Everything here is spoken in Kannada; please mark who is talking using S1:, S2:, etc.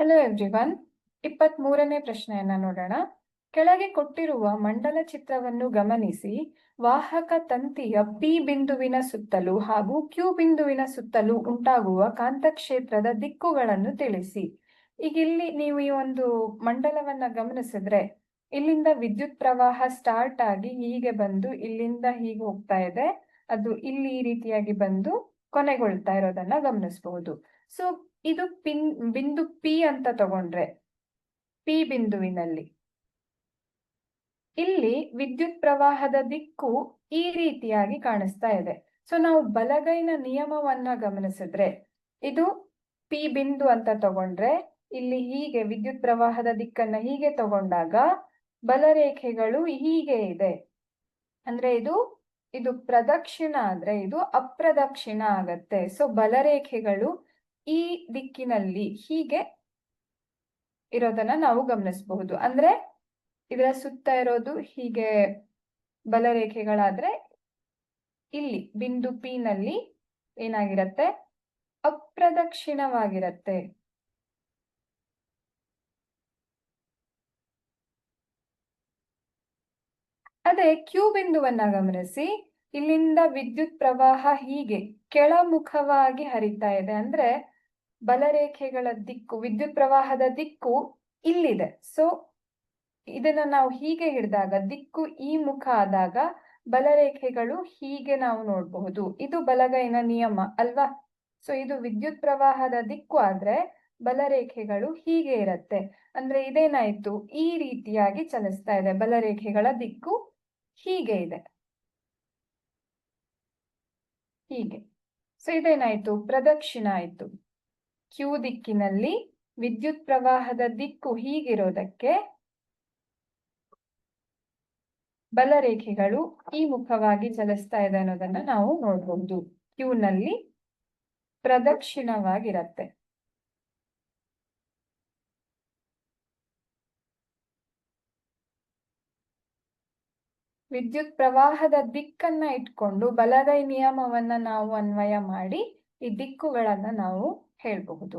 S1: ಹಲೋ ಎವ್ರಿವನ್ ಇಪ್ಪತ್ತ್ ಮೂರನೇ ಪ್ರಶ್ನೆಯನ್ನ ನೋಡೋಣ. ಕೆಳಗೆ ಕೊಟ್ಟಿರುವ ಮಂಡಲ ಚಿತ್ರವನ್ನು ಗಮನಿಸಿ. ವಾಹಕ ತಂತಿಯ ಪಿ ಬಿಂದುವಿನ ಸುತ್ತಲೂ ಹಾಗೂ ಕ್ಯೂ ಬಿಂದುವಿನ ಸುತ್ತಲೂ ಉಂಟಾಗುವ ಕಾಂತಕ್ಷೇತ್ರದ ದಿಕ್ಕುಗಳನ್ನು ತಿಳಿಸಿ. ಈಗ ಇಲ್ಲಿ ನೀವು ಈ ಒಂದು ಮಂಡಲವನ್ನ ಗಮನಿಸಿದ್ರೆ, ಇಲ್ಲಿಂದ ವಿದ್ಯುತ್ ಪ್ರವಾಹ ಸ್ಟಾರ್ಟ್ ಆಗಿ ಹೀಗೆ ಬಂದು ಇಲ್ಲಿಂದ ಹೀಗೆ ಹೋಗ್ತಾ ಇದೆ. ಅದು ಇಲ್ಲಿ ಈ ರೀತಿಯಾಗಿ ಬಂದು ಕೊನೆಗೊಳ್ತಾ ಇರೋದನ್ನ ಗಮನಿಸಬಹುದು ಸೊ ಇದು ಪಿನ್, ಬಿಂದು ಪಿ ಅಂತ ತಗೊಂಡ್ರೆ ಪಿ ಬಿಂದುವಿನಲ್ಲಿ. ಇಲ್ಲಿ ವಿದ್ಯುತ್ ಪ್ರವಾಹದ ದಿಕ್ಕು ಈ ರೀತಿಯಾಗಿ ಕಾಣಿಸ್ತಾ ಇದೆ. ಸೊ ನಾವು ಬಲಗೈನ ನಿಯಮವನ್ನ ಗಮನಿಸಿದ್ರೆ, ಇದು ಪಿ ಬಿಂದು ಅಂತ ತಗೊಂಡ್ರೆ, ಇಲ್ಲಿ ಹೀಗೆ ವಿದ್ಯುತ್ ಪ್ರವಾಹದ ದಿಕ್ಕನ್ನ ಹೀಗೆ ತಗೊಂಡಾಗ ಬಲರೇಖೆಗಳು ಹೀಗೆ ಇದೆ. ಅಂದ್ರೆ ಇದು ಇದು ಪ್ರದಕ್ಷಿಣ ಆದ್ರೆ ಇದು ಅಪ್ರದಕ್ಷಿಣ ಆಗತ್ತೆ. ಸೊ ಬಲರೇಖೆಗಳು ಈ ದಿಕ್ಕಿನಲ್ಲಿ ಹೀಗೆ ಇರೋದನ್ನ ನಾವು ಗಮನಿಸಬಹುದು. ಅಂದ್ರೆ ಇದರ ಸುತ್ತ ಇರೋದು ಹೀಗೆ ಬಲರೇಖೆಗಳಾದ್ರೆ ಇಲ್ಲಿ ಬಿಂದು ಪಿ ನಲ್ಲಿ ಏನಾಗಿರತ್ತೆ? ಅಪ್ರದಕ್ಷಿಣವಾಗಿರತ್ತೆ. ಅದೇ ಕ್ಯೂ ಬಿಂದುವನ್ನ ಗಮನಿಸಿ. ಇಲ್ಲಿಂದ ವಿದ್ಯುತ್ ಪ್ರವಾಹ ಹೀಗೆ ಕೆಳಮುಖವಾಗಿ ಹರಿತಾ ಇದೆ. ಅಂದ್ರೆ ಬಲರೇಖೆಗಳ ದಿಕ್ಕು, ವಿದ್ಯುತ್ ಪ್ರವಾಹದ ದಿಕ್ಕು ಇಲ್ಲಿದೆ. ಸೊ ಇದನ್ನ ನಾವು ಹೀಗೆ ಹಿಡಿದಾಗ, ದಿಕ್ಕು ಈ ಮುಖ ಆದಾಗ ಬಲರೇಖೆಗಳು ಹೀಗೆ ನಾವು ನೋಡಬಹುದು. ಇದು ಬಲಗೈನ ನಿಯಮ ಅಲ್ವಾ? ಸೊ ಇದು ವಿದ್ಯುತ್ ಪ್ರವಾಹದ ದಿಕ್ಕು ಆದ್ರೆ ಬಲರೇಖೆಗಳು ಹೀಗೆ ಇರತ್ತೆ. ಅಂದ್ರೆ ಇದೇನಾಯ್ತು? ಈ ರೀತಿಯಾಗಿ ಚಲಿಸ್ತಾ ಇದೆ. ಬಲರೇಖೆಗಳ ದಿಕ್ಕು ಹೀಗೆ ಇದೆ. ಹೀಗೆ. ಸೊ ಇದೇನಾಯ್ತು? ಪ್ರದಕ್ಷಿಣ ಆಯ್ತು. ಕ್ಯೂ ದಿಕ್ಕಿನಲ್ಲಿ ವಿದ್ಯುತ್ ಪ್ರವಾಹದ ದಿಕ್ಕು ಹೀಗಿರೋದಕ್ಕೆ ಬಲರೇಖೆಗಳು ಈ ಮುಖವಾಗಿ ಚಲಿಸ್ತಾ ಇದೆ ಅನ್ನೋದನ್ನ ನಾವು ನೋಡಬಹುದು ಕ್ಯೂನಲ್ಲಿ ಪ್ರದಕ್ಷಿಣವಾಗಿರತ್ತೆ. ವಿದ್ಯುತ್ ಪ್ರವಾಹದ ದಿಕ್ಕನ್ನ ಇಟ್ಕೊಂಡು ಬಲದ ನಿಯಮವನ್ನ ನಾವು ಅನ್ವಯ ಮಾಡಿ ಈ ದಿಕ್ಕುಗಳನ್ನು ನಾವು ಹೇಳ್ಬಹುದು.